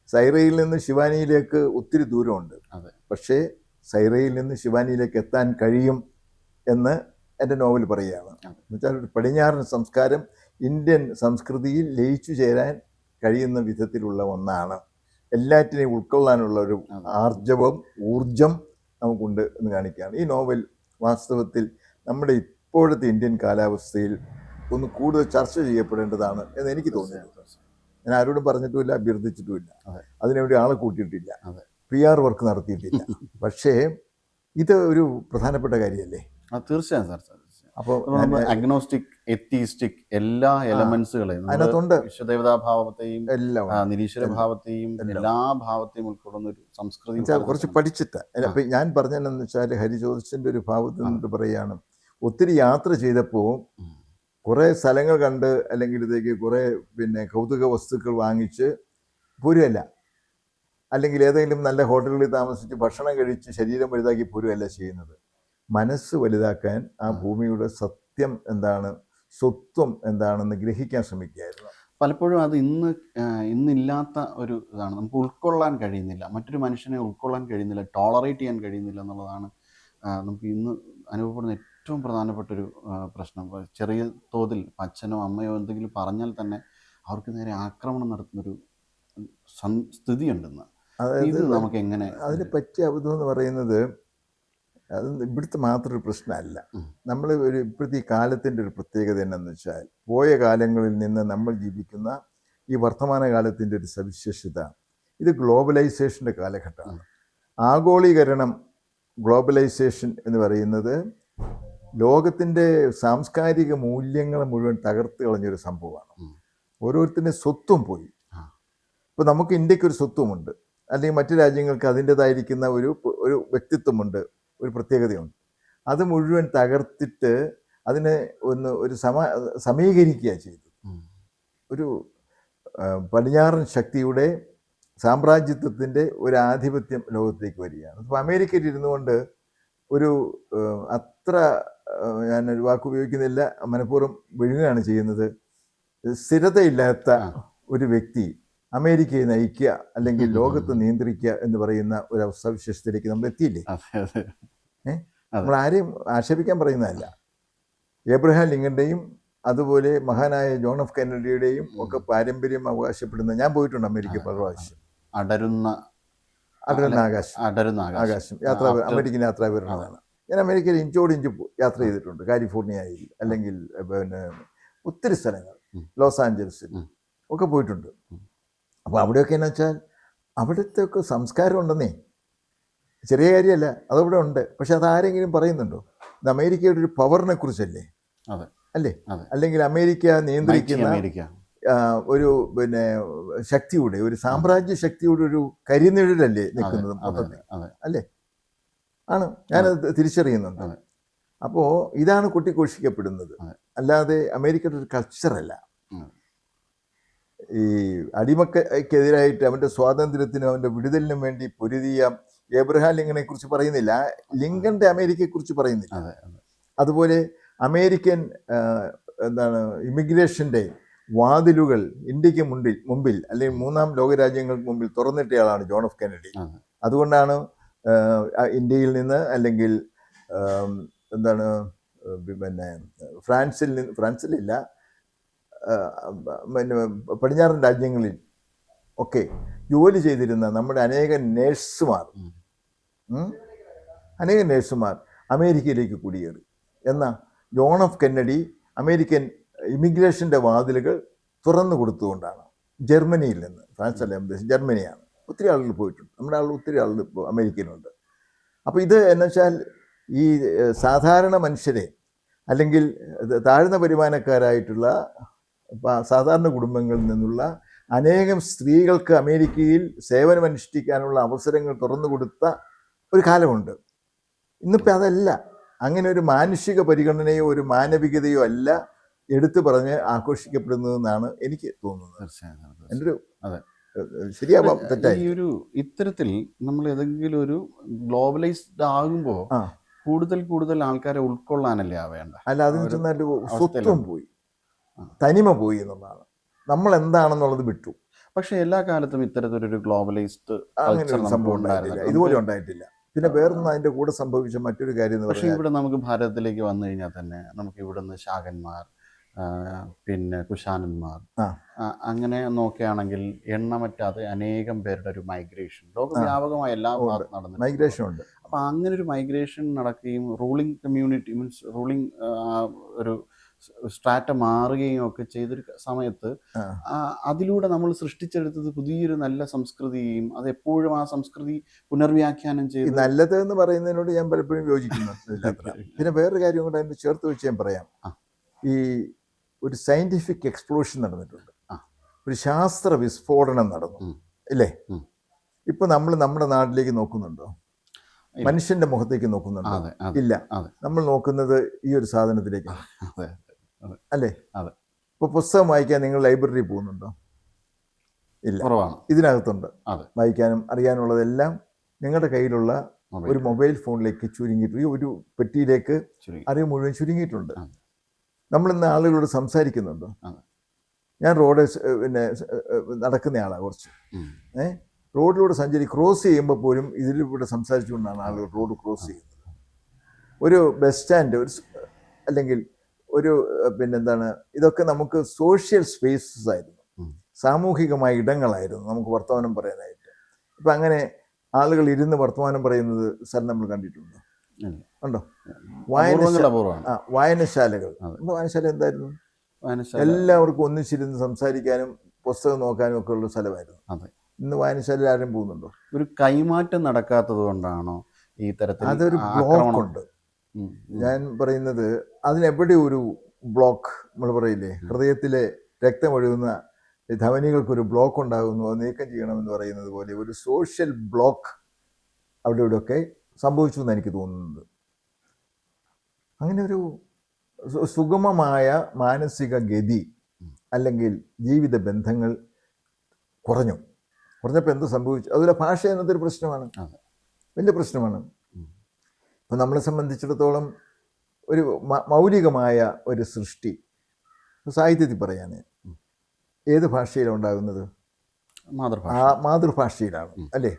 സൈറയിൽ നിന്ന് ശിവാനിയിലേക്ക് ഒത്തിരി ദൂരമുണ്ട്. പക്ഷേ സൈറയിൽ നിന്ന് ശിവാനിയിലേക്ക് എത്താൻ കഴിയും എന്ന് എന്റെ നോവൽ പറയുകയാണ്. എന്നുവെച്ചാൽ ഒരു പടിഞ്ഞാറൻ സംസ്കാരം ഇന്ത്യൻ സംസ്കൃതിയിൽ ലയിച്ചു ചേരാൻ കഴിയുന്ന വിധത്തിലുള്ള ഒന്നാണ്. എല്ലാറ്റിനെയും ഉൾക്കൊള്ളാനുള്ള ഒരു. ആർജവം ഊർജം നമുക്കുണ്ട് എന്ന് കാണിക്കുകയാണ്. ഈ നോവൽ വാസ്തവത്തിൽ നമ്മുടെ ഇപ്പോഴത്തെ ഇന്ത്യൻ കാലാവസ്ഥയിൽ ഒന്ന് കൂടുതൽ ചർച്ച ചെയ്യപ്പെടേണ്ടതാണ് എന്ന് എനിക്ക് തോന്നുന്നു. ഞാൻ ആരോടും പറഞ്ഞിട്ടുമില്ല അഭ്യർത്ഥിച്ചിട്ടുമില്ല. അതിനെവിടെ അതിനുവേണ്ടി ആളെ കൂട്ടിയിട്ടില്ല. പി ആർ വർക്ക് നടത്തിയിട്ടില്ല. പക്ഷേ ഇത് ഒരു പ്രധാനപ്പെട്ട കാര്യമല്ലേ? തീർച്ചയായും സാർ. അപ്പോൾ അഗ്നോസ്റ്റിക് എത്തിസ്റ്റിക് എല്ലാ എലമെന്റ്സുകളെയും അതിനകത്തുണ്ട്. വിശ്വദേവതാഭാവത്തെയും എല്ലാം നിരീശ്വര ഭാവത്തെയും എല്ലാ. ഭാവത്തെയും ഉൾക്കൊള്ളുന്ന ഒരു സംസ്കൃതി കുറച്ച് പഠിച്ചിട്ട്. അപ്പൊ ഞാൻ പറഞ്ഞതെന്ന് വെച്ചാൽ ഹരിചോദിച്ചിന്റെ ഒരു ഭാവത്തിൽ നിന്ന് പറയുകയാണ് ഒത്തിരി യാത്ര ചെയ്തപ്പോൾ കുറെ സ്ഥലങ്ങൾ കണ്ട് അല്ലെങ്കിൽ ഇതേക്ക് കുറേ പിന്നെ കൗതുക വസ്തുക്കൾ വാങ്ങിച്ച് പോരുകയല്ല. അല്ലെങ്കിൽ ഏതെങ്കിലും നല്ല ഹോട്ടലുകളിൽ താമസിച്ച് ഭക്ഷണം കഴിച്ച് ശരീരം വലുതാക്കി പോരുകയല്ല ചെയ്യുന്നത്. മനസ്സ് വലുതാക്കാൻ ആ ഭൂമിയുടെ സത്യം എന്താണ് സ്വത്വം എന്താണെന്ന് ഗ്രഹിക്കാൻ ശ്രമിക്കുകയായിരുന്നു. പലപ്പോഴും അത് ഇന്ന് ഇന്നില്ലാത്ത ഒരു ഇതാണ്. നമുക്ക് ഉൾക്കൊള്ളാൻ കഴിയുന്നില്ല. മറ്റൊരു മനുഷ്യനെ ഉൾക്കൊള്ളാൻ കഴിയുന്നില്ല ടോളറേറ്റ് ചെയ്യാൻ കഴിയുന്നില്ല എന്നുള്ളതാണ് നമുക്ക് ഇന്ന് അനുഭവപ്പെടുന്ന ഏറ്റവും പ്രധാനപ്പെട്ട ഒരു പ്രശ്നം. ചെറിയ തോതിൽ അച്ഛനോ അമ്മയോ എന്തെങ്കിലും പറഞ്ഞാൽ തന്നെ അവർക്ക് നേരെ ആക്രമണം നടത്തുന്നൊരു സ്ഥിതിയുണ്ടെന്ന് ഇത് അതായത് നമുക്ക് എങ്ങനെ അതിന് പറ്റിയ അബദ്ധം എന്ന് പറയുന്നത് അത് ഇവിടുത്തെ മാത്രം ഒരു പ്രശ്നമല്ല. നമ്മൾ ഒരു ഇപ്പോഴത്തെ ഈ കാലത്തിന്റെ ഒരു പ്രത്യേകത എന്നു വെച്ചാൽ പോയ കാലങ്ങളിൽ നിന്ന് നമ്മൾ ജീവിക്കുന്ന ഈ വർത്തമാന കാലത്തിന്റെ ഒരു സവിശേഷത ഇത് ഗ്ലോബലൈസേഷന്റെ കാലഘട്ടമാണ്. ആഗോളീകരണം ഗ്ലോബലൈസേഷൻ എന്ന് പറയുന്നത് ലോകത്തിന്റെ സാംസ്കാരിക മൂല്യങ്ങൾ മുഴുവൻ തകർത്ത് കളഞ്ഞൊരു സംഭവമാണ്. ഓരോരുത്തരുടെ സ്വത്തും പോയി. ഇപ്പോൾ നമുക്ക് ഇന്ത്യക്കൊരു സ്വത്തുമുണ്ട്. അല്ലെങ്കിൽ മറ്റു രാജ്യങ്ങൾക്ക് അതിന്റെതായിരിക്കുന്ന ഒരു ഒരു വ്യക്തിത്വമുണ്ട്. ഒരു പ്രത്യേകതയുണ്ട്. അത് മുഴുവൻ തകർത്തിട്ട് അതിനെ ഒന്ന് ഒരു സമ സമീകരിക്കുക ചെയ്തു. ഒരു പടിഞ്ഞാറൻ ശക്തിയുടെ സാമ്രാജ്യത്വത്തിന്റെ ഒരു ആധിപത്യം ലോകത്തേക്ക് വരികയാണ്. അപ്പോൾ അമേരിക്കയിൽ ഇരുന്നു കൊണ്ട് ഒരു അത്ര ഒരു വാക്ക് ഉപയോഗിക്കുന്നില്ല മനഃപൂർവം വിഴുങ്ങുകയാണ് ചെയ്യുന്നത്. സ്ഥിരതയില്ലാത്ത. ഒരു വ്യക്തി അമേരിക്കയെ നയിക്കുക അല്ലെങ്കിൽ. ലോകത്ത് നിയന്ത്രിക്കുക എന്ന് പറയുന്ന ഒരു അവസ്ഥാവിശേഷത്തിലേക്ക് നമ്മൾ എത്തിയില്ലേ. നമ്മൾ ആരെയും ആക്ഷേപിക്കാൻ പറയുന്നതല്ല. ഏബ്രഹാം ലിങ്കന്റെയും അതുപോലെ മഹാനായ ജോൺ ഓഫ് കെന്നഡിയുടെയും ഒക്കെ പാരമ്പര്യം അവകാശപ്പെടുന്ന ഞാൻ പോയിട്ടുണ്ട് അമേരിക്ക പല പ്രാവശ്യം. അടരുന്ന അടരുന്ന ആകാശം. അടരുന്ന ആകാശം. യാത്ര അമേരിക്കൻ യാത്രാ വിവരണമാണ്. ഞാൻ അമേരിക്കയിൽ ഇഞ്ചോട് ഇഞ്ച് യാത്ര ചെയ്തിട്ടുണ്ട്. കാലിഫോർണിയയിൽ അല്ലെങ്കിൽ പിന്നെ ഒത്തിരി സ്ഥലങ്ങൾ. ലോസ് ആഞ്ചൽസിൽ ഒക്കെ പോയിട്ടുണ്ട്. അപ്പോൾ അവിടെയൊക്കെ എന്ന് വെച്ചാൽ അവിടുത്തെ ഒക്കെ സംസ്കാരം ഉണ്ടെന്നേ. ചെറിയ കാര്യമല്ല അതവിടെ ഉണ്ട്. പക്ഷെ അത് ആരെങ്കിലും പറയുന്നുണ്ടോ? ഇത് അമേരിക്കയുടെ ഒരു പവറിനെ കുറിച്ചല്ലേ? അതെ. അല്ലേ. അല്ലെങ്കിൽ അമേരിക്ക നിയന്ത്രിക്കുന്ന ഒരു പിന്നെ ശക്തിയുടെ ഒരു സാമ്രാജ്യ ശക്തിയുടെ ഒരു കരിനിഴലല്ലേ നിൽക്കുന്നത് അല്ലേ മൊത്തത്തിൽ. അല്ലേ? ആണ്. ഞാനത് തിരിച്ചറിയുന്നുണ്ട്. അപ്പോൾ ഇതാണ് കുട്ടിഘോഷിക്കപ്പെടുന്നത്. അല്ലാതെ അമേരിക്കയുടെ ഒരു കൾച്ചറല്ല. ഈ അടിമക്കെതിരായിട്ട് അവന്റെ സ്വാതന്ത്ര്യത്തിനും അവന്റെ വിടുതലിനും വേണ്ടി പൊരുതിയ എബ്രഹാം ലിങ്കനെ കുറിച്ച് പറയുന്നില്ല. ലിങ്കന്റെ അമേരിക്കയെ കുറിച്ച് പറയുന്നില്ല. അതെ അതെ. അതുപോലെ അമേരിക്കൻ എന്താണ് ഇമിഗ്രേഷന്റെ വാതിലുകൾ ഇന്ത്യയ്ക്ക് മുമ്പിൽ മുമ്പിൽ അല്ലെങ്കിൽ മൂന്നാം ലോകരാജ്യങ്ങൾക്ക് മുമ്പിൽ തുറന്നിട്ടയാളാണ് ജോൺ ഓഫ് കെനഡി. അതുകൊണ്ടാണ് ഇന്ത്യയിൽ നിന്ന് അല്ലെങ്കിൽ എന്താണ് പിന്നെ ഫ്രാൻസിൽ നിന്ന് ഫ്രാൻസിലില്ല പിന്നെ പടിഞ്ഞാറൻ രാജ്യങ്ങളിൽ ഒക്കെ ജോലി ചെയ്തിരുന്ന നമ്മുടെ അനേകം നേഴ്സുമാർ അനേക നേഴ്സുമാർ അമേരിക്കയിലേക്ക് കുടിയേറി. എന്നാൽ ജോൺ ഓഫ് കെന്നഡി അമേരിക്കൻ ഇമിഗ്രേഷന്റെ വാതിലുകൾ തുറന്നു കൊടുത്തുകൊണ്ടാണ് ജർമ്മനിയിൽ നിന്ന് ഫ്രാൻസ് അല്ല ഉദ്ദേശിച്ചത് ജർമ്മനിയാണ്. ഒത്തിരി ആളുകൾ പോയിട്ടുണ്ട്. നമ്മുടെ ആളുകൾ ഒത്തിരി ആളുകൾ ഇപ്പോൾ അമേരിക്കയിലുണ്ട്. അപ്പോൾ ഇത് എന്നുവെച്ചാൽ ഈ സാധാരണ മനുഷ്യരെ അല്ലെങ്കിൽ താഴ്ന്ന വരുമാനക്കാരായിട്ടുള്ള സാധാരണ കുടുംബങ്ങളിൽ നിന്നുള്ള അനേകം സ്ത്രീകൾക്ക് അമേരിക്കയിൽ സേവനമനുഷ്ഠിക്കാനുള്ള അവസരങ്ങൾ തുറന്നു കൊടുത്ത ഒരു കാലമുണ്ട്. ഇന്നിപ്പോൾ അതല്ല. അങ്ങനെ ഒരു മാനുഷിക പരിഗണനയോ ഒരു മാനവികതയോ അല്ല എടുത്തു പറഞ്ഞ് ആഘോഷിക്കപ്പെടുന്നതെന്നാണ് എനിക്ക് തോന്നുന്നത്. തീർച്ചയായും. എന്റെ ഒരു അതെ. ശരിയാ ശരിയാവാം ഈ ഒരു ഇത്തരത്തിൽ നമ്മൾ ഏതെങ്കിലും ഒരു ഗ്ലോബലൈസ്ഡ് ആകുമ്പോൾ കൂടുതൽ കൂടുതൽ ആൾക്കാരെ ഉൾക്കൊള്ളാനല്ലേ ആ വേണ്ട അല്ല അതിന് ചെന്നാൽ സ്വത്വം പോയി. തനിമ പോയി എന്നുള്ളതാണ്. നമ്മൾ എന്താണെന്നുള്ളത് വിട്ടു. പക്ഷെ എല്ലാ കാലത്തും ഇത്തരത്തിലൊരു ഗ്ലോബലൈസ്ഡ് അങ്ങനെ ഒരു സംഭവം. ഉണ്ടായിട്ടില്ല. ഇതുപോലെ ഉണ്ടായിട്ടില്ല. പിന്നെ വേറൊന്നും അതിന്റെ കൂടെ സംഭവിച്ച മറ്റൊരു കാര്യം പക്ഷേ ഇവിടെ നമുക്ക് ഭാരതത്തിലേക്ക് വന്നു കഴിഞ്ഞാൽ തന്നെ നമുക്ക് ഇവിടുന്ന് ശാകന്മാർ പിന്നെ കുശാനന്മാർ അങ്ങനെ നോക്കുകയാണെങ്കിൽ എണ്ണമറ്റാതെ അനേകം പേരുടെ ഒരു മൈഗ്രേഷൻ ലോകവ്യാപകമായ എല്ലാ. ഭാഗത്തും നടന്നു മൈഗ്രേഷൻ ഉണ്ട്. അപ്പൊ അങ്ങനെ ഒരു മൈഗ്രേഷൻ നടക്കുകയും റൂളിംഗ് കമ്മ്യൂണിറ്റി മീൻസ് റൂളിംഗ് ഒരു സ്ട്രാറ്റ മാറുകയും ഒക്കെ ചെയ്തൊരു സമയത്ത് അതിലൂടെ നമ്മൾ സൃഷ്ടിച്ചെടുത്തത് പുതിയൊരു നല്ല സംസ്കൃതിയും അത് എപ്പോഴും ആ സംസ്കൃതി പുനർവ്യാഖ്യാനം ചെയ്ത് നല്ലത് എന്ന് പറയുന്നതിനോട് ഞാൻ പലപ്പോഴും യോജിക്കുന്നു പിന്നെ വേറൊരു കാര്യം കൂടെ അതിന് ചേർത്ത് വെച്ച് ഞാൻ പറയാം. ഈ ഒരു സയന്റിഫിക് എക്സ്പ്ലോഷൻ നടന്നിട്ടുണ്ട്. ഒരു ശാസ്ത്ര വിസ്ഫോടനം നടന്നു. അല്ലേ ഇല്ലേ. ഇപ്പൊ നമ്മൾ നമ്മുടെ നാട്ടിലേക്ക് നോക്കുന്നുണ്ടോ? മനുഷ്യന്റെ മുഖത്തേക്ക് നോക്കുന്നുണ്ടോ? ഇല്ല. നമ്മൾ നോക്കുന്നത് ഈ ഒരു സാധനത്തിലേക്ക്. അല്ലേ? അതെ. ഇപ്പൊ പുസ്തകം വായിക്കാൻ നിങ്ങൾ ലൈബ്രറി പോകുന്നുണ്ടോ? ഇല്ല. കുറവാണ്. ഇതിനകത്തുണ്ട്. അതെ. വായിക്കാനും അറിയാനുള്ളതെല്ലാം നിങ്ങളുടെ കയ്യിലുള്ള ഒരു മൊബൈൽ ഫോണിലേക്ക് ചുരുങ്ങിയിട്ട് ഒരു പെട്ടിയിലേക്ക് അറിവ് മുഴുവൻ ചുരുങ്ങിയിട്ടുണ്ട്. നമ്മൾ ഇന്ന് ആളുകളോട് സംസാരിക്കുന്നുണ്ടോ? ഞാൻ റോഡ് പിന്നെ നടക്കുന്ന ആളാണ് കുറച്ച്. ഏഹ് റോഡിലൂടെ സഞ്ചരി ക്രോസ് ചെയ്യുമ്പോൾ പോലും ഇതിലൂടെ സംസാരിച്ചുകൊണ്ടാണ് ആളുകൾ റോഡ് ക്രോസ് ചെയ്യുന്നത്. ഒരു ബസ് സ്റ്റാൻഡ് ഒരു അല്ലെങ്കിൽ ഒരു പിന്നെന്താണ് ഇതൊക്കെ നമുക്ക് സോഷ്യൽ സ്പേസസ് ആയിരുന്നു. സാമൂഹികമായ ഇടങ്ങളായിരുന്നു നമുക്ക് വർത്തമാനം പറയാനായിട്ട്. ഇപ്പം അങ്ങനെ ആളുകൾ ഇരുന്ന് വർത്തമാനം പറയുന്നത് സാർ നമ്മൾ കണ്ടിട്ടുണ്ട്. ഉണ്ടോ? വായനശാല ആ വായനശാലകൾ. വായനശാല എന്തായിരുന്നു? എല്ലാവർക്കും ഒന്നിച്ചിരുന്ന് സംസാരിക്കാനും പുസ്തകം നോക്കാനും ഒക്കെ ഉള്ള സ്ഥലമായിരുന്നു. ഇന്ന് വായനശാലയിൽ ആരും പോകുന്നുണ്ടോ? ഒരു കൈമാറ്റം നടക്കാത്തത് കൊണ്ടാണോ ഈ തരത്തിൽ അതൊരു ആ- ഞാൻ പറയുന്നത് അതിനെവിടെ ഒരു ബ്ലോക്ക് നമ്മൾ പറയില്ലേ? ഹൃദയത്തിലെ രക്തമൊഴുകുന്ന ധമനികൾക്കൊരു ബ്ലോക്ക് ഉണ്ടാകുന്നു അത് നീക്കം ചെയ്യണമെന്ന് പറയുന്നത് പോലെ ഒരു സോഷ്യൽ ബ്ലോക്ക് അവിടെ ഇവിടെയൊക്കെ സംഭവിച്ചു എന്ന് എനിക്ക് തോന്നുന്നത്. അങ്ങനെ ഒരു സുഗമമായ മാനസിക ഗതി അല്ലെങ്കിൽ ജീവിത ബന്ധങ്ങൾ കുറഞ്ഞു. കുറഞ്ഞപ്പോൾ എന്ത് സംഭവിച്ചു? അതുപോലെ ഭാഷ എന്നതൊരു പ്രശ്നമാണ്. വലിയ പ്രശ്നമാണ്. ഇപ്പം നമ്മളെ സംബന്ധിച്ചിടത്തോളം ഒരു മൗലികമായ ഒരു സൃഷ്ടി. സാഹിത്യത്തിൽ പറയാൻ ഏത് ഭാഷയിലാണ് ഉണ്ടാകുന്നത്? മാതൃഭാഷ. ആ മാതൃഭാഷയിലാണ് അല്ലേ.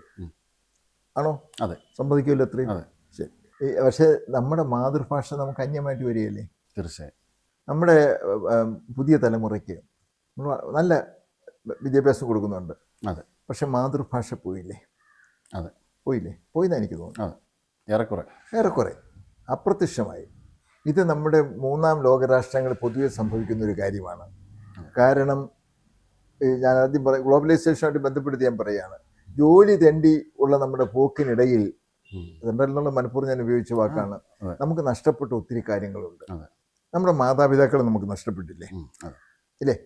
ആണോ? അതെ. സമ്മതിക്കുമല്ലോ അത്രയും? അതെ. ശരി. പക്ഷേ നമ്മുടെ മാതൃഭാഷ നമുക്ക് അന്യമായിട്ട് വരികയല്ലേ? തീർച്ചയായും. നമ്മുടെ പുതിയ തലമുറയ്ക്ക് നല്ല വിദ്യാഭ്യാസം കൊടുക്കുന്നുണ്ട്. അതെ. പക്ഷെ മാതൃഭാഷ പോയില്ലേ? അതെ. പോയില്ലേ? പോയിന്നാണ് എനിക്ക് തോന്നുന്നു. ഏറെക്കുറെ. ഏറെക്കുറെ. അപ്രത്യക്ഷമായി. ഇത് നമ്മുടെ മൂന്നാം ലോകരാഷ്ട്രങ്ങളിൽ പൊതുവെ സംഭവിക്കുന്ന ഒരു കാര്യമാണ്. കാരണം ഞാൻ ആദ്യം പറ ഗ്ലോബലൈസേഷനുമായിട്ട് ബന്ധപ്പെടുത്തി ഞാൻ പറയുകയാണ് ജോലി തെണ്ടി ഉള്ള നമ്മുടെ പോക്കിനിടയിൽ. തെണ്ടലിനുള്ള മനഃപൂർവം ഞാൻ ഉപയോഗിച്ച വാക്കാണ്. നമുക്ക് നഷ്ടപ്പെട്ട ഒത്തിരി കാര്യങ്ങളുണ്ട്. നമ്മുടെ മാതാപിതാക്കൾ നമുക്ക് നഷ്ടപ്പെട്ടില്ലേ? ഇല്ലേ?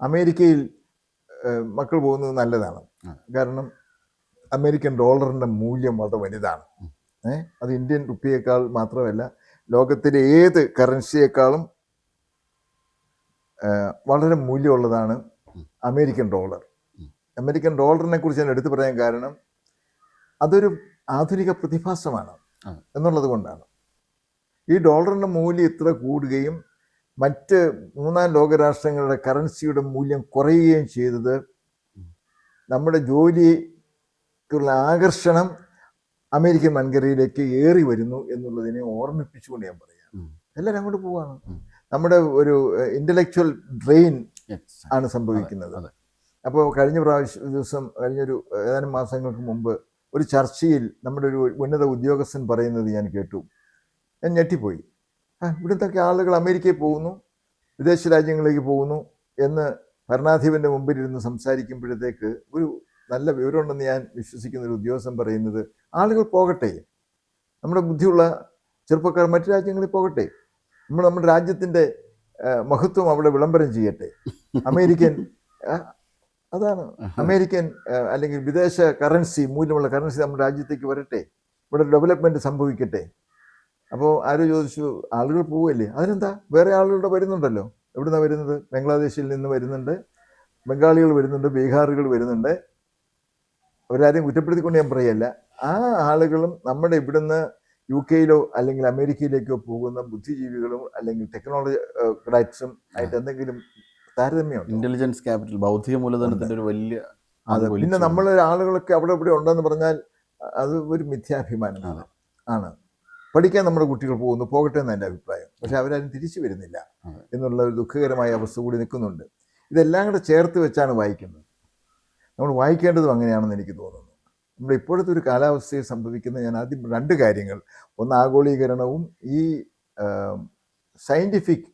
അമേരിക്കയിൽ മക്കൾ പോകുന്നത് നല്ലതാണ്. കാരണം അമേരിക്കൻ ഡോളറിന്റെ മൂല്യം വളരെ വലുതാണ്. അത് ഇന്ത്യൻ റുപ്പിയേക്കാൾ മാത്രമല്ല ലോകത്തിലെ ഏത് കറൻസിയേക്കാളും വളരെ മൂല്യമുള്ളതാണ് അമേരിക്കൻ ഡോളർ. അമേരിക്കൻ ഡോളറിനെ കുറിച്ച് ഞാൻ എടുത്തു പറയാൻ കാരണം അതൊരു ആധുനിക പ്രതിഭാസമാണ്. എന്നുള്ളത് കൊണ്ടാണ്. ഈ ഡോളറിന്റെ മൂല്യം ഇത്ര കൂടുകയും മറ്റ് മൂന്നാം ലോകരാഷ്ട്രങ്ങളുടെ കറൻസിയുടെ മൂല്യം കുറയുകയും ചെയ്തത് നമ്മുടെ ജോലിക്കുള്ള ആകർഷണം അമേരിക്കൻ വൻകരയിലേക്ക് ഏറി വരുന്നു എന്നുള്ളതിനെ ഓർമ്മിപ്പിച്ചുകൊണ്ട് ഞാൻ പറയാം. എല്ലാവരും അങ്ങോട്ട് പോവാണ്. നമ്മുടെ ഒരു ഇന്റലക്ച്വൽ ഡ്രെയിൻ ആണ് സംഭവിക്കുന്നത്. അപ്പോൾ കഴിഞ്ഞ പ്രാവശ്യം ദിവസം കഴിഞ്ഞൊരു ഏതാനും മാസങ്ങൾക്ക് മുമ്പ് ഒരു ചർച്ചയിൽ നമ്മുടെ ഒരു ഉന്നത ഉദ്യോഗസ്ഥൻ പറയുന്നത് ഞാൻ കേട്ടു. ഞാൻ ഞെട്ടിപ്പോയി. ഇവിടുത്തെ ആളുകൾ അമേരിക്കയിൽ പോകുന്നു വിദേശ രാജ്യങ്ങളിലേക്ക് പോകുന്നു എന്ന് ഭരണാധിപന്റെ മുമ്പിലിരുന്ന് സംസാരിക്കുമ്പോഴത്തേക്ക് ഒരു നല്ല വിവരമുണ്ടെന്ന് ഞാൻ വിശ്വസിക്കുന്ന ഒരു ഉദ്യോഗസ്ഥൻ പറയുന്നത് ആളുകൾ പോകട്ടെ. നമ്മുടെ ബുദ്ധിയുള്ള ചെറുപ്പക്കാർ മറ്റു രാജ്യങ്ങളിൽ പോകട്ടെ. നമ്മൾ നമ്മുടെ രാജ്യത്തിന്റെ മഹത്വം അവിടെ വിളംബരം ചെയ്യട്ടെ. അമേരിക്കൻ അതാണ്. അമേരിക്കൻ അല്ലെങ്കിൽ വിദേശ കറൻസി മൂല്യമുള്ള കറൻസി നമ്മുടെ രാജ്യത്തേക്ക് വരട്ടെ. ഇവിടെ ഡെവലപ്മെന്റ് സംഭവിക്കട്ടെ. അപ്പോൾ ആരോ ചോദിച്ചു ആളുകൾ പോവുകയല്ലേ? അതിനെന്താ? വേറെ ആളുകളുടെ വരുന്നുണ്ടല്ലോ. എവിടുന്നാണ് വരുന്നത്? ബംഗ്ലാദേശിൽ നിന്ന് വരുന്നുണ്ട്. ബംഗാളികൾ വരുന്നുണ്ട് ബീഹാറുകൾ വരുന്നുണ്ട്. അവരാരെയും കുറ്റപ്പെടുത്തിക്കൊണ്ട് ഞാൻ പറയല്ല. ആ ആളുകളും നമ്മുടെ ഇവിടുന്ന് യു കെയിലോ അല്ലെങ്കിൽ അമേരിക്കയിലേക്കോ പോകുന്ന ബുദ്ധിജീവികളും അല്ലെങ്കിൽ ടെക്നോളജി ക്രാറ്റ്സും ആയിട്ട് എന്തെങ്കിലും താരതമ്യം ഇന്റലിജൻസ് ക്യാപിറ്റൽ ബൗദ്ധിക മൂലധനത്തിന്റെ ഒരു വലിയ അതെ. പിന്നെ. നമ്മൾ ആളുകളൊക്കെ അവിടെ ഇവിടെ ഉണ്ടെന്ന് പറഞ്ഞാൽ അത് ഒരു മിഥ്യാഭിമാനമാണ്. ആണ്. പഠിക്കാൻ നമ്മുടെ കുട്ടികൾ പോകുന്നു പോകട്ടെ എന്ന് എന്റെ അഭിപ്രായം. പക്ഷെ അവരാരും തിരിച്ചു വരുന്നില്ല എന്നുള്ള ഒരു ദുഃഖകരമായ അവസ്ഥ കൂടി നിൽക്കുന്നുണ്ട്. ഇതെല്ലാം കൂടെ ചേർത്ത് വെച്ചാണ് വായിക്കുന്നത്. നമ്മൾ വായിക്കേണ്ടതും അങ്ങനെയാണെന്ന് എനിക്ക് തോന്നുന്നു. നമ്മുടെ ഇപ്പോഴത്തെ ഒരു കാലാവസ്ഥയിൽ സംഭവിക്കുന്ന ഞാൻ ആദ്യം രണ്ട് കാര്യങ്ങൾ. ഒന്ന് ആഗോളീകരണവും ഈ സയന്റിഫിക്.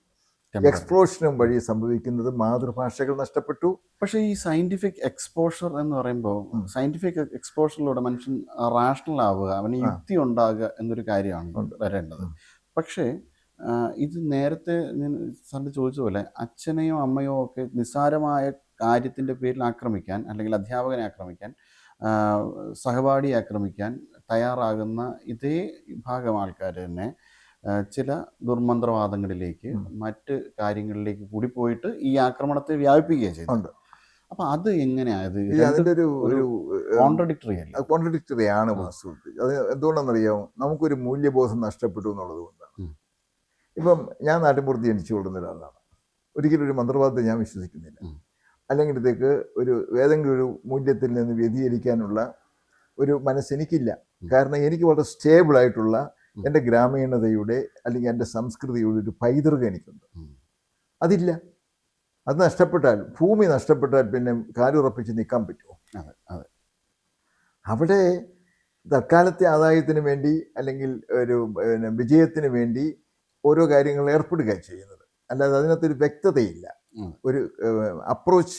എക്സ്പ്ലോഷനും വഴി സംഭവിക്കുന്നത് മാതൃഭാഷകൾ നഷ്ടപ്പെട്ടു. പക്ഷേ ഈ സയന്റിഫിക് എക്സ്പോഷർ എന്ന് പറയുമ്പോൾ. സയന്റിഫിക് എക്സ്പോഷറിലൂടെ മനുഷ്യൻ റാഷണൽ ആവുക അവന് യുക്തി ഉണ്ടാകുക എന്നൊരു കാര്യമാണ് വരേണ്ടത്. പക്ഷേ ഇത് നേരത്തെ ഞാൻ സാറിന് ചോദിച്ച പോലെ അച്ഛനെയോ അമ്മയോ ഒക്കെ നിസ്സാരമായ കാര്യത്തിന്റെ പേരിൽ ആക്രമിക്കാൻ അല്ലെങ്കിൽ അധ്യാപകനെ ആക്രമിക്കാൻ സഹപാഠിയെ ആക്രമിക്കാൻ തയ്യാറാകുന്ന ഇതേ വിഭാഗം ആൾക്കാർ തന്നെ ചില ദുർമന്ത്രവാദങ്ങളിലേക്ക്. മറ്റ് കാര്യങ്ങളിലേക്ക് കൂടി പോയിട്ട് ഈ ആക്രമണത്തെ വ്യാപിപ്പിക്കുകയും ചെയ്യുന്നുണ്ട്. അപ്പൊ അത് എങ്ങനെയാണ് ഈ അതിന്റെ ഒരു ഒരു കോൺട്രഡിക്ടറി കോൺട്രഡിക്ടറി ആണ് വാസ്തു അത് എന്തുകൊണ്ടാണെന്നറിയാമോ നമുക്കൊരു മൂല്യബോധം നഷ്ടപ്പെട്ടു എന്നുള്ളത് കൊണ്ട്. ഇപ്പം ഞാൻ നാട്ടിൻപുറത്ത് ജനിച്ചു കൊള്ളുന്ന ഒരാളാണ്. ഒരിക്കലും ഒരു മന്ത്രവാദത്തെ ഞാൻ വിശ്വസിക്കുന്നില്ല. അല്ലെങ്കിൽ ഇതേക്ക് ഒരു ഏതെങ്കിലും ഒരു മൂല്യത്തിൽ നിന്ന് വ്യതിചലിക്കാനുള്ള ഒരു മനസ്സെനിക്കില്ല എനിക്കില്ല. കാരണം എനിക്ക് വളരെ സ്റ്റേബിളായിട്ടുള്ള. എന്റെ ഗ്രാമീണതയുടെ അല്ലെങ്കിൽ എന്റെ സംസ്കൃതിയുടെ ഒരു പൈതൃകം എനിക്കുണ്ട്. അതില്ല. അത് നഷ്ടപ്പെട്ടാൽ ഭൂമി നഷ്ടപ്പെട്ടാൽ പിന്നെ കാലുറപ്പിച്ച് നിൽക്കാൻ പറ്റുമോ? അതെ അതെ. അവിടെ തൽക്കാലത്തെ ആദായത്തിന് വേണ്ടി അല്ലെങ്കിൽ ഒരു വിജയത്തിന് വേണ്ടി ഓരോ കാര്യങ്ങൾ ഏർപ്പെടുക ചെയ്യുന്നത്. അല്ലാതെ അതിനകത്തൊരു വ്യക്തതയില്ല. ഒരു അപ്രോച്ച്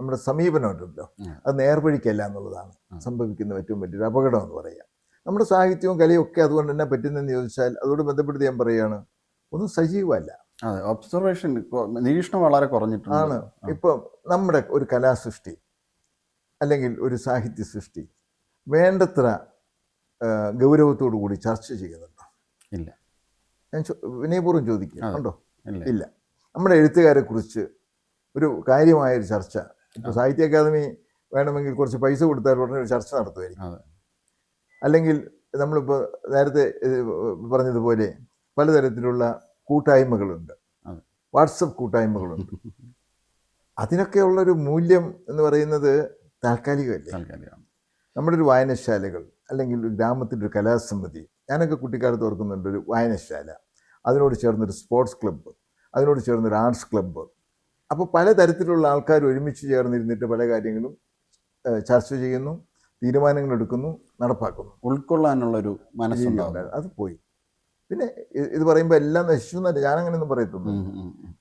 നമ്മുടെ സമീപനമുണ്ടല്ലോ. അത് നേർവഴിക്കല്ല എന്നുള്ളതാണ് സംഭവിക്കുന്ന ഏറ്റവും വലിയൊരു അപകടം എന്ന് പറയാം. നമ്മുടെ സാഹിത്യവും കലയും ഒക്കെ അതുകൊണ്ട് തന്നെ പറ്റുന്നതെന്ന് ചോദിച്ചാൽ അതോട് ബന്ധപ്പെടുത്തി ഞാൻ പറയുകയാണ് ഒന്നും സജീവമല്ല. അതെ ഒബ്സർവേഷൻ നിരീക്ഷണം വളരെ കുറഞ്ഞിട്ടാണ് ഇപ്പം നമ്മുടെ ഒരു കലാസൃഷ്ടി അല്ലെങ്കിൽ ഒരു സാഹിത്യ സൃഷ്ടി വേണ്ടത്ര ഗൗരവത്തോടു കൂടി ചർച്ച ചെയ്യുന്നുണ്ടോ? ഇല്ല. ഞാൻ വിനയപൂർവം ചോദിക്കുക കണ്ടോ? ഉണ്ടോ ഇല്ല. നമ്മുടെ എഴുത്തുകാരെ കുറിച്ച് ഒരു കാര്യമായൊരു ചർച്ച. ഇപ്പോൾ സാഹിത്യ അക്കാദമി വേണമെങ്കിൽ കുറച്ച് പൈസ കൊടുത്താൽ ഉടനെ ഒരു ചർച്ച നടത്തുമായിരിക്കും. അല്ലെങ്കിൽ നമ്മളിപ്പോൾ നേരത്തെ പറഞ്ഞതുപോലെ പലതരത്തിലുള്ള കൂട്ടായ്മകളുണ്ട്. വാട്സപ്പ് കൂട്ടായ്മകളുണ്ട്. അതിനൊക്കെയുള്ളൊരു മൂല്യം എന്ന് പറയുന്നത് താൽക്കാലികമല്ലേ? നമ്മുടെ ഒരു വായനശാലകൾ അല്ലെങ്കിൽ ഒരു ഗ്രാമത്തിന്റെ ഒരു കലാസമിതി ഞാനൊക്കെ കുട്ടിക്കാലത്ത് ഓർക്കുന്നുണ്ട് ഒരു വായനശാല. അതിനോട് ചേർന്നൊരു സ്പോർട്സ് ക്ലബ്ബ് അതിനോട് ചേർന്നൊരു ആർട്സ് ക്ലബ്ബ്. അപ്പോൾ പലതരത്തിലുള്ള ആൾക്കാർ ഒരുമിച്ച് ചേർന്നിരുന്നിട്ട് പല കാര്യങ്ങളും ചർച്ച ചെയ്യുന്നു തീരുമാനങ്ങൾ എടുക്കുന്നു നടപ്പാക്കുന്നു. ഉൾക്കൊള്ളാനുള്ളൊരു മനസ്സുണ്ടാവും. അത് പോയി. പിന്നെ ഇത് പറയുമ്പോൾ എല്ലാം നശിച്ചു എന്നല്ല ഞാനങ്ങനെയൊന്നും പറയത്തുള്ളൂ.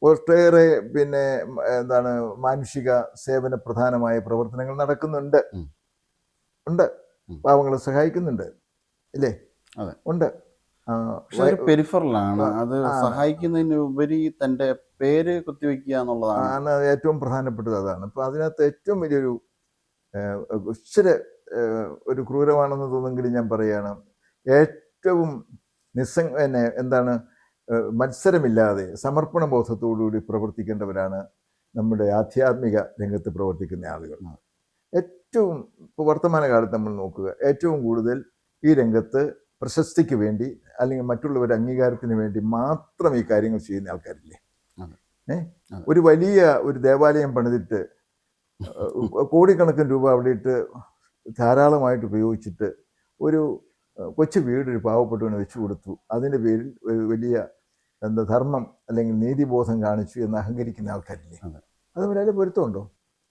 ഒട്ടേറെ പിന്നെ എന്താണ് മാനുഷിക സേവന പ്രധാനമായ പ്രവർത്തനങ്ങൾ നടക്കുന്നുണ്ട്. ഉണ്ട്. പാവങ്ങളെ സഹായിക്കുന്നുണ്ട്. ഇല്ലേ. ഉണ്ട്. പെരിഫറലാണ്. അത്. സഹായിക്കുന്നതിന് ഉപരി തന്റെ പേര് കുത്തിവെക്കുക എന്നുള്ളതാണ്. ഏറ്റവും പ്രധാനപ്പെട്ടത് അതാണ്. അപ്പൊ അതിനകത്ത് ഏറ്റവും വലിയൊരു ഇച്ചിരി ഒരു ക്രൂരമാണെന്ന് തോന്നുമെങ്കിലും ഞാൻ പറയുകയാണ് ഏറ്റവും നിസ്സ പിന്നെ എന്താണ് മത്സരമില്ലാതെ സമർപ്പണ ബോധത്തോടുകൂടി പ്രവർത്തിക്കേണ്ടവരാണ് നമ്മുടെ ആധ്യാത്മിക രംഗത്ത് പ്രവർത്തിക്കുന്ന ആളുകൾ. ഏറ്റവും ഇപ്പോൾ വർത്തമാനകാലത്ത് നമ്മൾ നോക്കുക ഏറ്റവും കൂടുതൽ ഈ രംഗത്ത് പ്രശസ്തിക്ക് വേണ്ടി അല്ലെങ്കിൽ മറ്റുള്ളവരുടെ അംഗീകാരത്തിന് വേണ്ടി മാത്രം ഈ കാര്യങ്ങൾ ചെയ്യുന്ന ആൾക്കാരില്ലേ? ഏ? ഒരു വലിയ ഒരു ദേവാലയം പണിതിട്ട് കോടിക്കണക്കിന് രൂപ അവിടെ ഇട്ട് ധാരാളമായിട്ട് ഉപയോഗിച്ചിട്ട് ഒരു കൊച്ചു വീട് ഒരു പാവപ്പെട്ടവന് വെച്ചു കൊടുത്തു. അതിന്റെ പേരിൽ ഒരു വലിയ എന്താ ധർമ്മം അല്ലെങ്കിൽ നീതിബോധം കാണിച്ചു എന്ന് അഹങ്കരിക്കുന്ന ആൾക്കാരില്ലേ? അതെ. വളരെ പൊരുത്തമുണ്ടോ?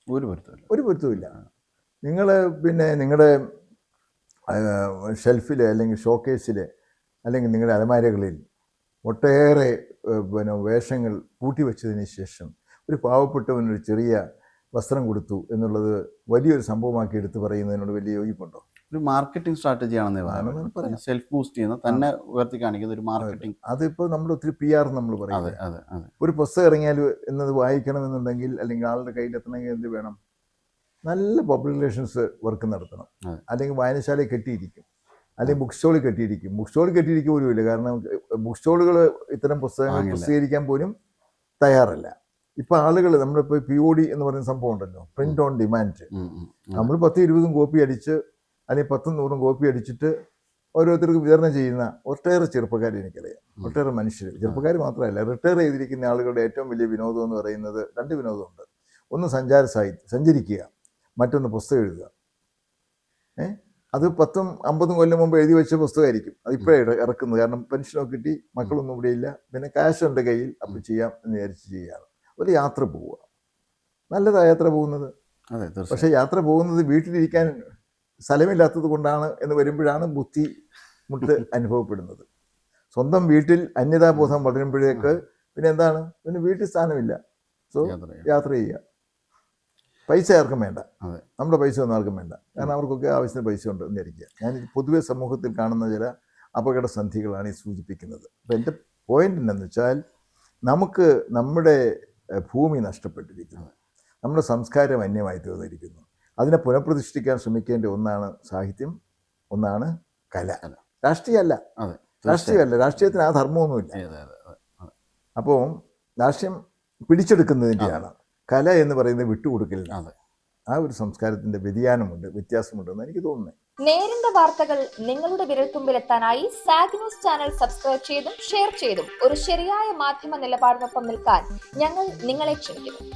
ഒരു പൊരുത്തമില്ല. ഒരു പൊരുത്തമില്ല. നിങ്ങൾ പിന്നെ നിങ്ങളുടെ ഷെൽഫിൽ അല്ലെങ്കിൽ ഷോക്കേസിൽ അല്ലെങ്കിൽ നിങ്ങളുടെ അലമാരകളിൽ ഒട്ടേറെ പിന്നെ വേഷങ്ങൾ കൂട്ടിവെച്ചതിന് ശേഷം ഒരു പാവപ്പെട്ടവനൊരു ചെറിയ വസ്ത്രം കൊടുത്തു എന്നുള്ളത് വലിയൊരു സംഭവമാക്കി എടുത്തു പറയുന്നതിനോട് വലിയ യോജിപ്പുണ്ടോ ഒരു മാർക്കറ്റിംഗ് സ്ട്രാറ്റജി ആണെന്നേ. സെൽഫ് ബൂസ്റ്റ് ചെയ്യുന്ന തന്നെ ഉയർത്തി കാണിക്കുന്ന ഒരു മാർക്കറ്റിംഗ്. അതിപ്പോൾ നമ്മൾ ഒത്തിരി പി ആർ നമ്മൾ പറയുന്നത്. പറയും ഒരു പുസ്തകം ഇറങ്ങിയാൽ എന്നത് വായിക്കണമെന്നുണ്ടെങ്കിൽ അല്ലെങ്കിൽ ആളുടെ കയ്യിൽ എത്തണമെങ്കിൽ എന്ത് വേണം? നല്ല പബ്ലിക് റിലേഷൻസ് വർക്ക് നടത്തണം. അല്ലെങ്കിൽ വായനശാലയിൽ കെട്ടിയിരിക്കും. അല്ലെങ്കിൽ ബുക്ക് സ്റ്റോളിൽ കെട്ടിയിരിക്കും. ബുക്ക് സ്റ്റോളിൽ കെട്ടിയിരിക്കുക പോലുമില്ല കാരണം ബുക്ക് സ്റ്റോളുകൾ ഇത്തരം പുസ്തകങ്ങൾ. പ്രസിദ്ധീകരിക്കാൻ പോലും തയ്യാറല്ല. ഇപ്പം ആളുകൾ നമ്മളിപ്പോൾ പി ഒ ഡി എന്ന് പറയുന്ന സംഭവം ഉണ്ടല്ലോ. Print on demand. നമ്മൾ പത്ത് ഇരുപതും കോപ്പി അടിച്ച് അല്ലെങ്കിൽ പത്തും നൂറും കോപ്പി അടിച്ചിട്ട് ഓരോരുത്തർക്ക് വിതരണം ചെയ്യുന്ന ഒട്ടേറെ ചെറുപ്പക്കാർ എനിക്കറിയാം. ഒട്ടേറെ മനുഷ്യർ ചെറുപ്പക്കാർ മാത്രമല്ല റിട്ടയർ ചെയ്തിരിക്കുന്ന ആളുകളുടെ ഏറ്റവും വലിയ വിനോദം എന്ന് പറയുന്നത് രണ്ട് വിനോദമുണ്ട്. ഒന്ന് സഞ്ചാര സാഹിത്യം സഞ്ചരിക്കുക. മറ്റൊന്ന് പുസ്തകം എഴുതുക. ഏ? അത് പത്തും അമ്പതും കൊല്ലം മുമ്പ് എഴുതി വെച്ച പുസ്തകമായിരിക്കും. അത് അതിപ്പോഴേ ഇറക്കുന്നത്. കാരണം പെൻഷനൊക്കെ കിട്ടി മക്കളൊന്നും ഇവിടെ ഇല്ല. പിന്നെ കാശ് ഉണ്ട് കയ്യിൽ അപ്പം ചെയ്യാം എന്ന് വിചാരിച്ച് ചെയ്യുകയാണ്. ഒരു യാത്ര പോവുക. നല്ലതാ യാത്ര പോകുന്നത്. പക്ഷേ യാത്ര പോകുന്നത് വീട്ടിലിരിക്കാൻ സ്ഥലമില്ലാത്തത് കൊണ്ടാണ് എന്ന് വരുമ്പോഴാണ് ബുദ്ധി മുട്ട് അനുഭവപ്പെടുന്നത്. സ്വന്തം വീട്ടിൽ അന്യതാബോധം വളരുമ്പോഴേക്ക് പിന്നെ എന്താണ്? പിന്നെ വീട്ടിൽ സ്ഥാനമില്ല. സോ യാത്ര ചെയ്യുക. പൈസ ആർക്കും വേണ്ട. നമ്മുടെ പൈസ ഒന്നും ആർക്കും വേണ്ട. കാരണം അവർക്കൊക്കെ ആവശ്യത്തിന് പൈസ ഉണ്ട് എന്നിരിക്കുക. ഞാൻ പൊതുവെ സമൂഹത്തിൽ കാണുന്ന ചില അപകട സന്ധികളാണ് ഈ സൂചിപ്പിക്കുന്നത്. അപ്പം എന്റെ പോയിന്റ് എന്താണെന്ന് വെച്ചാൽ നമുക്ക് നമ്മുടെ ഭൂമി നഷ്ടപ്പെട്ടിരിക്കുന്നു. നമ്മുടെ സംസ്കാരം അന്യമായി തീർന്നിരിക്കുന്നു. അതിനെ പുനഃപ്രതിഷ്ഠിക്കാൻ ശ്രമിക്കേണ്ട ഒന്നാണ് സാഹിത്യം ഒന്നാണ് കല. രാഷ്ട്രീയമല്ല. രാഷ്ട്രീയമല്ല. രാഷ്ട്രീയത്തിന് ആ ധർമ്മമൊന്നുമില്ല. അപ്പോൾ രാഷ്ട്രീയം പിടിച്ചെടുക്കുന്നതിന്റെയാണ് കല എന്ന് പറയുന്നത് വിട്ടുകൊടുക്കലില്ല അതെ. ആ ഒരു സംസ്കാരത്തിന്റെ വ്യതിയാനമുണ്ട് വ്യത്യാസമുണ്ടെന്ന് എനിക്ക് തോന്നുന്നത് നേരിന്റെ വാർത്തകൾ നിങ്ങളുടെ വിരൽത്തുമ്പിലെത്താനായി സാഗ് ന്യൂസ് ചാനൽ സബ്സ്ക്രൈബ് ചെയ്തും ഷെയർ ചെയ്തും ഒരു ശരിയായ മാധ്യമ നിലപാടിനൊപ്പം നിൽക്കാൻ ഞങ്ങൾ നിങ്ങളെ ക്ഷണിക്കുന്നു.